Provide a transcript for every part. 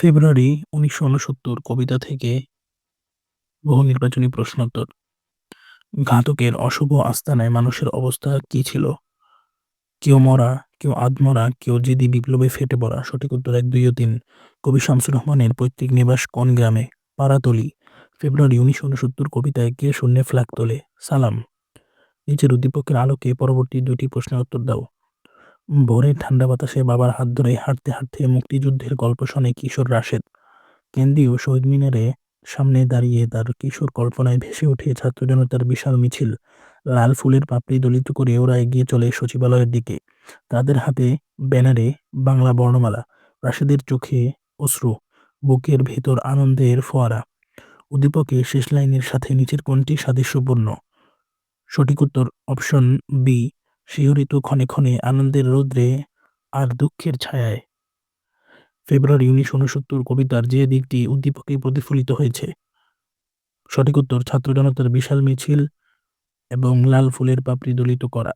ফেব্রুয়ারি উনিশশো ঊনসত্তর কবিতা থেকে বহু নির্বাচনী প্রশ্নোত্তর। ঘাতকের অশুভ আস্তানায় মানুষের অবস্থা কি ছিল? কেউ মরা, কেউ আধমরা, কেউ জেদি বিপ্লবে ফেটে পড়া। সঠিক উত্তর এক, দুই ও তিন। কবি শামসুর রহমানের পৈতৃক নিবাস কোন গ্রামে? পাড়াতলি। ফেব্রুয়ারি উনিশশো ঊনসত্তর কবিতায় কে শূন্যে ফ্ল্যাগ তোলে। সালাম। নিচের উদ্দীপকের আলোকে পরবর্তী দুটি প্রশ্নের উত্তর দাও। ভোরে ঠান্ডা বাতাসে বাবার হাত ধরে হাঁটতে হাঁটতে মুক্তিযুদ্ধের গল্প শোনে কিশোর রাশেদ। কেন্দ্রীয় শহীদ মিনারে সামনে দাঁড়িয়ে তার কিশোর কল্পনায় ভেসে ওঠে ছাত্র জনতার বিশাল মিছিল। লাল ফুলের পাপড়ি দলিত করে ওরা এগিয়ে চলে সচিবালয়ের দিকে। তাদের হাতে ব্যানারে বাংলা বর্ণমালা, রাশেদের চোখে অশ্রু, বুকের ভেতর আনন্দের ফোয়ারা। উদ্দীপকে শেষ লাইনের সাথে নিচের কোনটি সাদৃশ্যপূর্ণ। সঠিক উত্তর অপশন বি শিহরিত ক্ষণে ক্ষণে আনন্দের রৌদ্রে আর দুঃখের ছায়ায়। ফেব্রুয়ারি উনিশশো উনসত্তর কবিতার যে দিকটি উদ্দীপকে প্রতিফলিত হয়েছে, সঠিক উত্তর ছাত্র জনতার বিশাল মিছিল এবং লাল ফুলের পাপড়ি দলিত করা।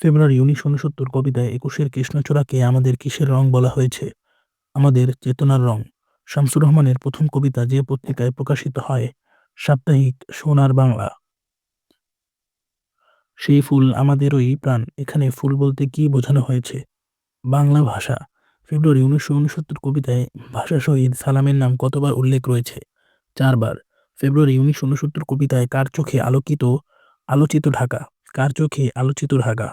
ফেব্রুয়ারি উনিশশো উনসত্তর কবিতায় একুশের কৃষ্ণচূড়াকে আমাদের কিসের রং বলা হয়েছে? আমাদের চেতনার রং। শামসুর রহমানের প্রথম কবিতা যে পত্রিকায় প্রকাশিত হয়, সাপ্তাহিক সোনার বাংলা। সেই ফুল আমাদেরই প্রাণ। এখানে ফুল বলতে কি বোঝানো হয়েছে? বাংলা ভাষা। ফেব্রুয়ারি উনিশশো উনসত্তর কবিতায় ভাষা শহীদ সালামের নাম কতবার উল্লেখ রয়েছে? চারবার। ফেব্রুয়ারি উনিশশো উনসত্তর কবিতায় কার চোখে আলোকিত? আলোচিত ঢাকা। কার চোখে আলোচিত ঢাকা?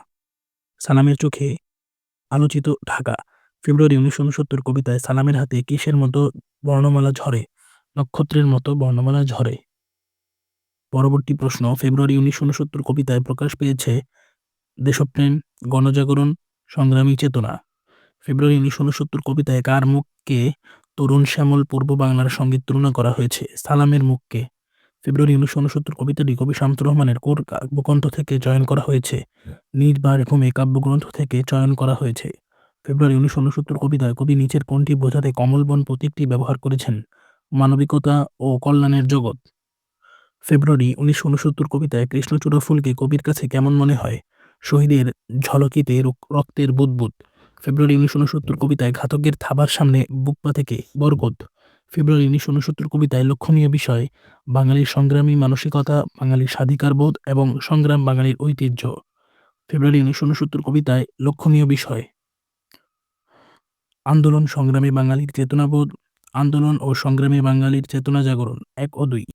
সালামের চোখে আলোচিত ঢাকা। ফেব্রুয়ারি উনিশশো উনসত্তর কবিতায় সালামের হাতে কিসের মতো বর্ণমালা ঝরে? নক্ষত্রের মতো বর্ণমালা ঝরে। পরবর্তী প্রশ্ন, ফেব্রুয়ারি উনিশশো উনসত্তর কবিতায় প্রকাশ পেয়েছে দেশপ্রেম, গণজাগরণ, সংগ্রামী চেতনা। ফেব্রুয়ারি উনিশশো উনসত্তর কবিতায় কার মুখকে তরুণ শ্যামল পূর্ব বাংলার সঙ্গে তুলনা করা হয়েছে? সালামের মুখকে। ফেব্রুয়ারি উনিশশো উনসত্তর কবিতাটি কবি শামসুর রহমানের কোর কাব্যগ্রন্থ থেকে চয়ন করা হয়েছে। নিজ ভূমে কাব্যগ্রন্থ থেকে চয়ন করা হয়েছে। ফেব্রুয়ারি উনিশশো উনসত্তর কবিতায় কবি নিচের কোনটি বোঝাতে কমলবন প্রতীকটি ব্যবহার করেছেন। মানবিকতা ও কল্যাণের জগৎ। ফেব্রুয়ারি উনিশশো উনসত্তর কবিতায় কৃষ্ণচূড়া ফুলকে কবির কাছে কেমন মনে হয়? শহীদের ঝলকিতে রক্তের বুদবুদ। ফেব্রুয়ারি উনিশশো উনসত্তর কবিতায় ঘাতকের থাবার সামনে বুকপা থেকে বরগদ ফেব্রুয়ারি উনিশশো উনসত্তর কবিতায় লক্ষণীয় বিষয়, বাঙালির সংগ্রামী মানসিকতা, বাঙালির স্বাধিকার বোধ এবং সংগ্রাম বাঙালির ঐতিহ্য। ফেব্রুয়ারি উনিশশো উনসত্তর কবিতায় লক্ষণীয় বিষয়, আন্দোলন, সংগ্রামী বাঙালির চেতনাবোধ, আন্দোলন ও সংগ্রামী বাঙালির চেতনা জাগরণ, এক ও দুই।